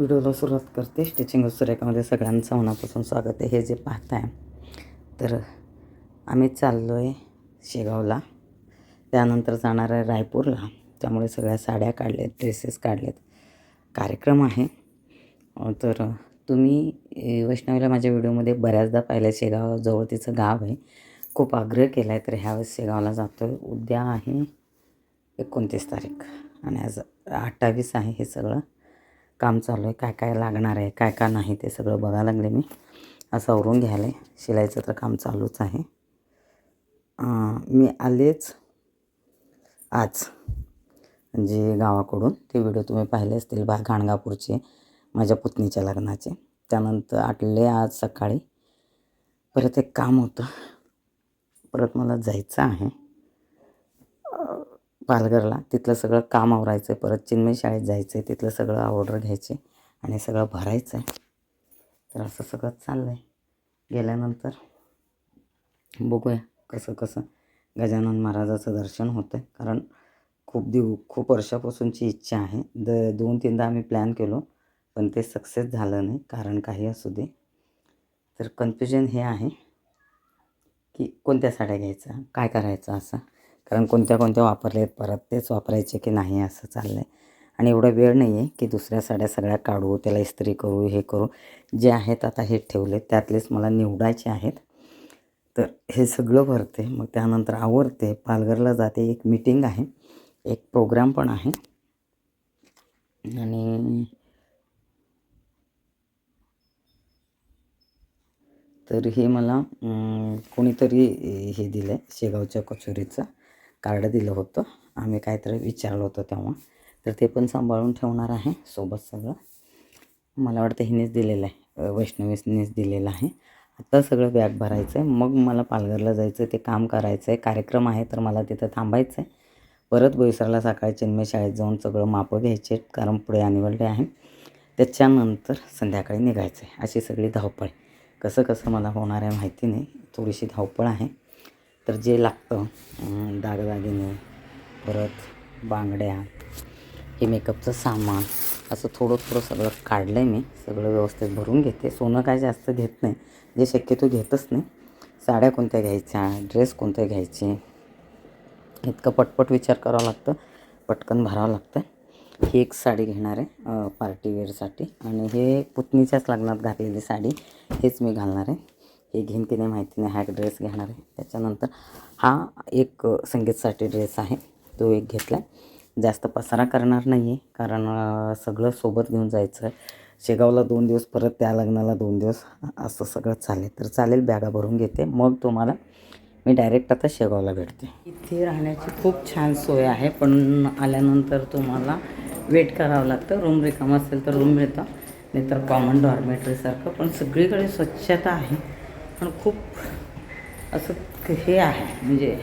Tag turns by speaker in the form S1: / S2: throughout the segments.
S1: व्हिडिओला सुरुवात करते. स्टिचिंग सुरेखामध्ये सगळ्यांचं मनापासून स्वागत आहे. हे जे पाहताय तर आम्ही चाललो आहे शेगावला. त्यानंतर जाणार आहे रायपूरला. त्यामुळे सगळ्या साड्या काढल्यात ड्रेसेस काढलेत कार्यक्रम आहे. तर तुम्ही वैष्णवीला माझ्या व्हिडिओमध्ये बऱ्याचदा पाहिलं शेगावजवळ तिचं गाव आहे. खूप आग्रह केला आहे तर ह्यावेळेस शेगावला जातो आहे उद्या आहे एकोणतीस तारीख. आणि आज अठ्ठावीस आहे हे सगळं. काम चालू आहे काय काय लागणार आहे काय काय नाही ते सगळं बघायला लागले मी. असं आवरून घ्यायला आहे. शिलाईचं तर काम चालूच आहे. मी आलेच आज जे गावाकडून ते व्हिडिओ तुम्ही पाहिले असतील बा गाणगापूरचे माझ्या पुतणीच्या लग्नाचे. त्यानंतर आटले आज सकाळी. परत एक काम होतं. परत मला जायचं आहे. पालघरला. तिथलं सगळं काम आवरायचं आहे परत चिन्मय शाळेत जायचं आहे तिथलं सगळं ऑर्डर घ्यायचे आणि सगळं भरायचं आहे तर असं सगळं चाललं आहे गेल्यानंतर बघूया कसं कसं गजानन महाराजाचं दर्शन होतं आहे कारण खूप दिव खूप वर्षापासूनची इच्छा आहे. द दोन तीनदा आम्ही प्लॅन केलो पण ते सक्सेस झालं नाही कारण काही असू दे. तर कन्फ्युजन हे आहे की कोणत्या साड्या घ्यायचा काय करायचं असं. कारण कोणत्या कोणत्या वापरल्या आहेत परत तेच वापरायचे की नाही असं चाललं आहे आणि एवढा वेळ नाही आहे की दुसऱ्या साड्या सगळ्या काढू त्याला इस्त्री करू हे करू. जे आहेत आता हे ठेवले त्यातलेच मला निवडायचे आहेत. तर हे सगळं भरते मग त्यानंतर आवरते. पालघरला जाते एक मीटिंग आहे एक प्रोग्राम पण आहे. आणि तर हे मला कोणीतरी हे दिलं आहे शेगावच्या कचोरीचं. कार्ड दिलं होतं. आम्ही काहीतरी विचारलं होतं तेव्हा. तर ते पण सांभाळून ठेवणार आहे सोबत सगळं. मला वाटतं हिनेच दिलेलं आहे. वैष्णवीनेच दिलेलं आहे. आता सगळं बॅग भरायचं आहे मग मला पालघरला जायचं आहे ते काम करायचं आहे कार्यक्रम आहे तर मला तिथं थांबायचं आहे परत बोईसरला सकाळी चिन्मय शाळेत जाऊन सगळं मापं घ्यायचे कारण पुढे ॲन्युअल आहे. त्याच्यानंतर संध्याकाळी निघायचं आहे अशी सगळी धावपळ. आहे. कसं कसं मला होणार आहे माहिती नाही. थोडीशी धावपळ आहे. तर जे लागतं दागदागिने परत बांगड्या हे मेकअपचं सामान असं थोडं थोडं सगळं काढलं आहे मी. सगळं व्यवस्थित भरून घेते. सोनं काय जास्त घेत नाही. जे शक्यतो घेतच नाही. साड्या कोणत्या घ्यायच्या? ड्रेस कोणते घ्यायचे? इतकं पटपट विचार करावा लागतं. पटकन भरावं लागतं ही एक साडी घेणार आहे पार्टीवेअरसाठी आणि हे पुतणीच्याच लग्नात घातलेली साडी हेच मी घालणार आहे. हे घेईन की नाही माहिती नाही हा एक ड्रेस घेणार आहे. त्याच्यानंतर हा एक संगीतसाठी ड्रेस आहे. तो एक घेतला आहे जास्त पसारा करणार नाही आहे कारण सगळं सोबत घेऊन जायचं आहे. शेगावला दोन दिवस परत त्या लग्नाला दोन दिवस असं सगळं चालेल. तर चालेल बॅगा भरून घेते. मग तुम्हाला मी डायरेक्ट आता शेगावला भेटते. इथे राहण्याची खूप छान सोय आहे पण आल्यानंतर तुम्हाला वेट करावं लागतं. रूम रिकाम असेल तर रूम मिळतं नाहीतर कॉमन डॉर्मेटरीसारखं पण सगळीकडे स्वच्छता आहे. पण खूप असं हे आहे म्हणजे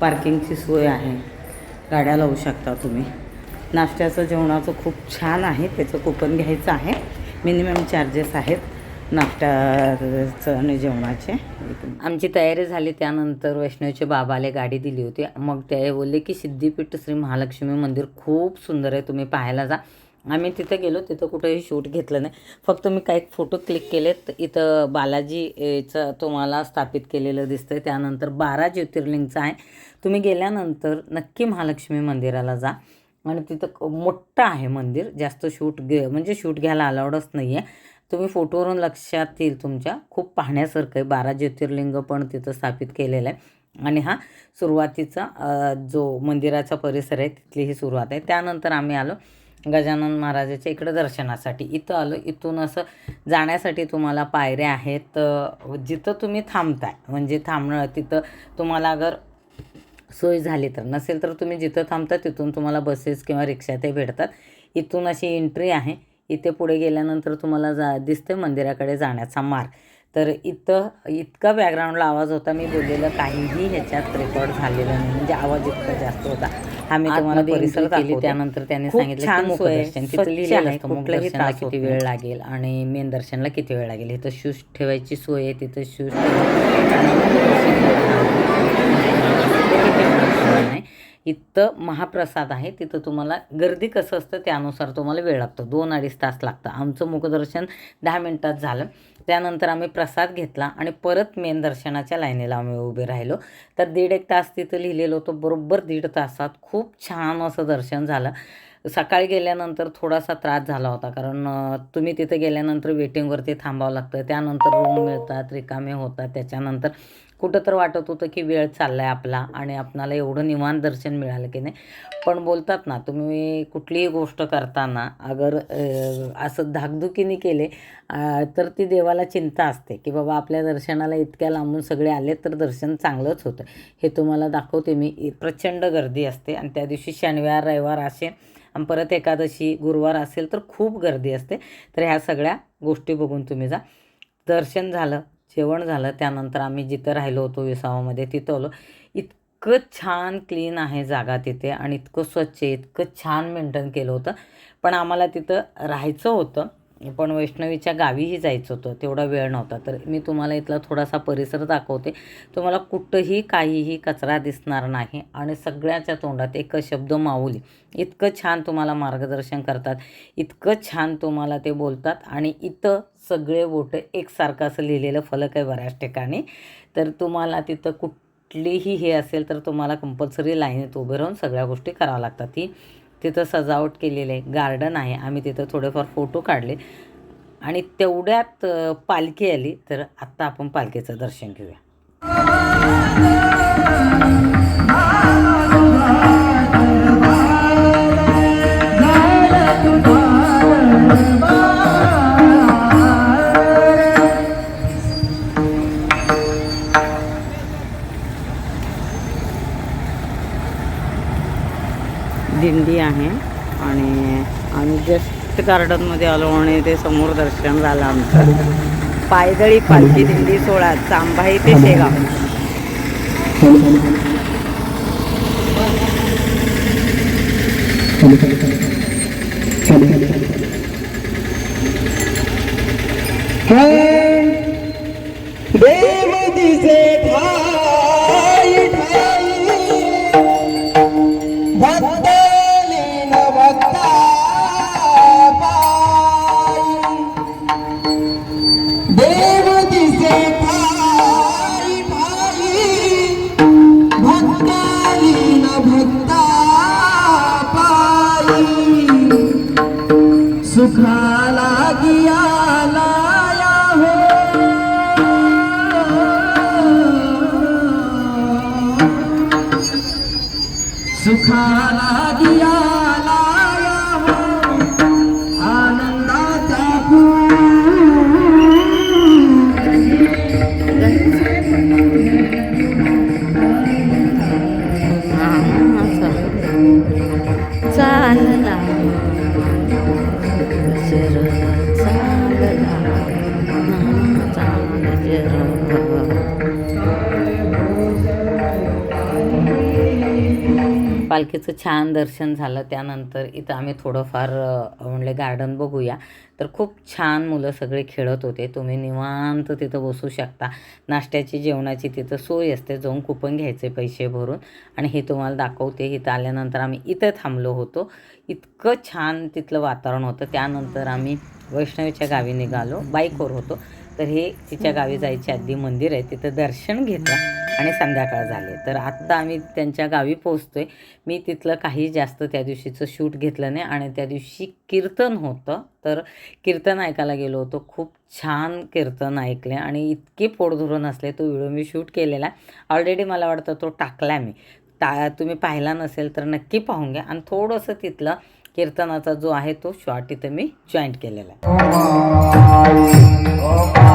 S1: पार्किंगची सोय आहे. गाड्या लावू शकता तुम्ही. नाश्त्याचं जेवणाचं खूप छान आहे. त्याचं कुपन घ्यायचं आहे. मिनिमम चार्जेस आहेत नाश्त्याचं आणि जेवणाचे. आमची तयारी झाली. त्यानंतर वैष्णवीचे बाबाले गाडी दिली होती. मग ते बोलले की सिद्धीपीठ श्री महालक्ष्मी मंदिर खूप सुंदर आहे. तुम्ही पाहायला जा. आम्ही तिथं गेलो तिथं कुठेही शूट घेतलं नाही. फक्त मी काही फोटो क्लिक केलेत. इथं बालाजीचं तुम्हाला स्थापित केलेलं दिसतंय. त्यानंतर बारा ज्योतिर्लिंगचं आहे. तुम्ही गेल्यानंतर नक्की महालक्ष्मी मंदिराला जा. आणि तिथं मोठं आहे मंदिर. जास्त शूट घे म्हणजे शूट घ्यायला अलाउडच नाही आहे तुम्ही फोटोवरून लक्षात येईल तुमच्या खूप पाहण्यासारखं आहे. बारा ज्योतिर्लिंग पण तिथं स्थापित केलेलं आहे. आणि हा सुरुवातीचा जो मंदिराचा परिसर आहे तिथली ही सुरुवात आहे. त्यानंतर आम्ही आलो. गजानन महाराजाच्या इकडं दर्शनासाठी. इथं आलो इथून असं जाण्यासाठी तुम्हाला पायऱ्या आहेत जिथं तुम्ही थांबताय. म्हणजे थांबणं तिथं तुम्हाला अगर सोय झाली तर. नसेल तर तुम्ही जिथं थांबता तिथून तुम्हाला बसेस किंवा रिक्षा ते भेटतात. इथून अशी एंट्री आहे. इथे पुढे गेल्यानंतर तुम्हाला जा दिसते मंदिराकडे जाण्याचा मार्ग. तर इथं इतका बॅकग्राऊंडला आवाज होता मी बोललेलं काहीही ह्याच्यात रेकॉर्ड झालेलं नाही. म्हणजे आवाज इतका जास्त होता. हा मी तुम्हाला परिसर
S2: केली. त्यानंतर त्यांनी सांगितलं किती. वेळ लागेल आणि मेन दर्शनला किती वेळ लागेल? इथं शूज ठेवायची सोय आहे. तिथं शूज नाही.
S1: इथं महाप्रसाद आहे. तिथं तुम्हाला गर्दी कसं असतं त्यानुसार तुम्हाला वेळ लागतो. दोन अडीच तास लागतं. आमचं मुखदर्शन दहा मिनटात झालं. त्यानंतर आम्ही प्रसाद घेतला आणि परत मेन दर्शनाच्या लाईनीला आम्ही उभे राहिलो. तर दीड एक तास तिथं लिहिलेलो होतो. बरोबर दीड तासात खूप छान असं दर्शन झालं. सकाळी गेल्यानंतर थोडासा त्रास झाला होता. कारण तुम्ही तिथे गेल्यानंतर वेटिंगवरती थांबावं लागतं. त्यानंतर रूम मिळतात रिकामे होतात. त्याच्यानंतर कुठं तर वाटत होतं की वेळ चालला आहे आपला आणि आपणाला एवढं निवांत दर्शन मिळालं की नाही. पण बोलतात ना तुम्ही कुठलीही गोष्ट करताना अगर असं धाकधुकीने केले तर ती देवाला चिंता असते की बाबा आपल्या दर्शनाला इतक्या लांबून सगळे आले तर दर्शन चांगलंच होतं. हे तुम्हाला दाखवते मी. प्रचंड गर्दी असते आणि त्या दिवशी शनिवार रविवार असे आणि परत एकादशी गुरुवार असेल तर खूप गर्दी असते. तर ह्या सगळ्या गोष्टी बघून तुम्ही जा. दर्शन झालं जेवण झालं त्यानंतर आम्ही जिथं राहिलो होतो विसावामध्ये तिथं आलो. इतकं छान क्लीन आहे जागा तिथे आणि इतकं स्वच्छ आहे, इतकं छान मेंटेन केलं होतं. पण आम्हाला तिथं राहायचं होतं. पण वैष्णवीच्या गावीही जायचं होतं तेवढा वेळ नव्हता. तर मी तुम्हाला इथला थोडासा परिसर दाखवते. तुम्हाला कुठंही काहीही कचरा दिसणार नाही आणि सगळ्याच्या तोंडात एक शब्द माऊली. इतकं छान तुम्हाला मार्गदर्शन करतात इतकं छान तुम्हाला ते बोलतात आणि इथं सगळे बोटं एकसारखं असं लिहिलेलं फलक आहे बऱ्याच ठिकाणी. तर तुम्हाला तिथं कुठलीही हे असेल तर तुम्हाला कंपल्सरी लाईनीत उभे राहून सगळ्या गोष्टी कराव्या लागतात. ही तिथं सजावट केलेली आहे. गार्डन आहे. आम्ही तिथं थोडेफार फोटो काढले. आणि तेवढ्यात पालखी आली. तर आत्ता आपण पालखीचं दर्शन घेऊया. गार्डनमध्ये आलो आणि ते समोर दर्शन झालं आमचं. पायदळी पालखी दिंडी सोळा चांभाई ते शेगाव. খানা দিয়া पालखीचं छान दर्शन झालं. त्यानंतर इथं आम्ही थोडंफार म्हणले गार्डन बघूया. तर खूप छान मुलं सगळे खेळत होते. तुम्ही निवांत तिथं बसू शकता. नाश्त्याची जेवणाची तिथं सोय असते. जाऊन कुपन घ्यायचे पैसे भरून. आणि हे तुम्हाला दाखवते. इथं आल्यानंतर आम्ही इथं थांबलो होतो. इतकं छान तिथलं वातावरण होतं. त्यानंतर आम्ही वैष्णवीच्या गावी निघालो. बाईकवर होतो. तर हे तिच्या गावी जायच्या आधी मंदिर आहे. तिथं दर्शन घेतलं. आणि संध्याकाळ झाले. तर आत्ता आम्ही त्यांच्या गावी पोहोचतोय. मी तिथलं काही जास्त त्या दिवशीचं शूट घेतलं नाही आणि त्या दिवशी कीर्तन होतं. तर कीर्तन ऐकायला गेलो होतो. खूप छान कीर्तन ऐकले आणि इतके पोटधुरून असले तो व्हिडिओ मी शूट केलेला. ऑलरेडी मला वाटतं तो टाकला मी. टा तुम्ही पाहिला नसेल तर नक्की पाहून घ्या. आणि थोडंसं तिथलं कीर्तनाचा जो आहे तो शॉर्ट इथं मी जॉईंट केलेला आहे.
S3: Oh, oh,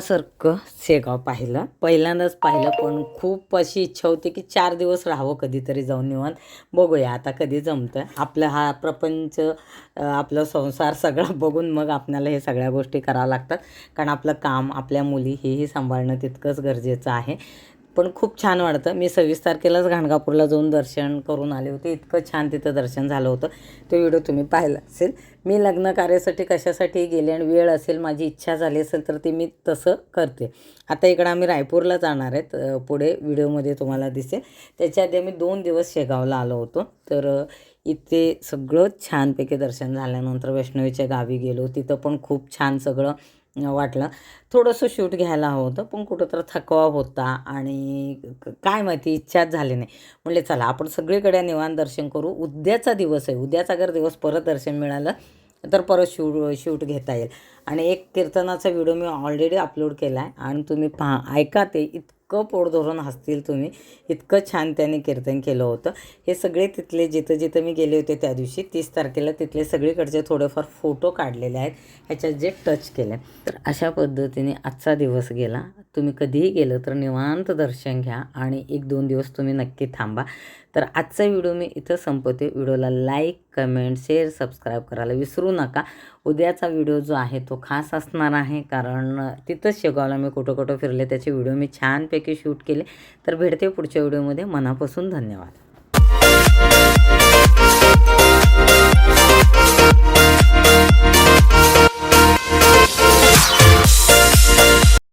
S1: मनासारखं शेगाव पाहिलं. पहिल्यांदाच पाहिलं पण खूप अशी इच्छा होती की चार दिवस राहावं कधीतरी जाऊन निवांत. बघूया आता कधी जमतं आपलं हा प्रपंच आपला आपलं संसार सगळा बघून मग आपल्याला हे सगळ्या गोष्टी कराव्या लागतात. कारण आपलं काम आपल्या मुली हेही सांभाळणं तितकंच गरजेचं आहे. पण खूप छान वाटतं. मी सव्वीस तारखेलाच घाणगापूरला जाऊन दर्शन करून आले होते. इतकं छान तिथं दर्शन झालं होतं. तो व्हिडिओ तुम्ही पाहिला असेल. मी लग्न कार्यासाठी कशासाठी गेले आणि वेळ असेल माझी इच्छा झाली असेल तर ती मी तसं करते. आता इकडं आम्ही रायपूरला जाणार आहेत. पुढे व्हिडिओमध्ये तुम्हाला दिसेल. त्याच्या आधी आम्ही दोन दिवस शेगावला आलो होतो. तर इथे सगळं छानपैकी दर्शन झाल्यानंतर वैष्णवीच्या गावी गेलो. तिथं पण खूप छान सगळं वाटलं. थोडंसं शूट घ्यायला हवं होतं पण कुठं तर थकवा होता आणि काय माहिती इच्छाच झाली नाही. म्हणले चला आपण सगळीकडे निवांत दर्शन करू. उद्याचा दिवस आहे. उद्याचा जर दिवस परत दर्शन मिळालं तर परत शूट शूट घेता येईल. आणि एक कीर्तनाचा व्हिडिओ मी ऑलरेडी अपलोड केला आहे आणि तुम्ही पहा ऐका ते इतकं पोट धरून हसतील तुम्ही इतकं छान त्याने कीर्तन केलं होतं. हे सगळे तिथले जिथं जिथं मी गेले होते त्या दिवशी तीस तारखेला तिथले सगळीकडचे थोडेफार फोटो काढलेले आहेत ह्याच्यात जे टच केले. तर अशा पद्धतीने आजचा दिवस गेला. तुम्ही कधीही गेलं तर निवांत दर्शन घ्या आणि एक दोन दिवस तुम्ही नक्की थांबा. तर आजचा व्हिडिओ मी इथं संपवते. व्हिडिओला लाईक कमेंट शेअर सबस्क्राईब करायला विसरू नका. उद्याचा व्हिडिओ जो आहे तो खास असणार आहे कारण तिथंच शेगावला मी कुठं कुठं फिरले त्याचे व्हिडिओ मी छानपैकी शूट केले. तर भेटते पुढच्या व्हिडिओमध्ये. मनापासून धन्यवाद.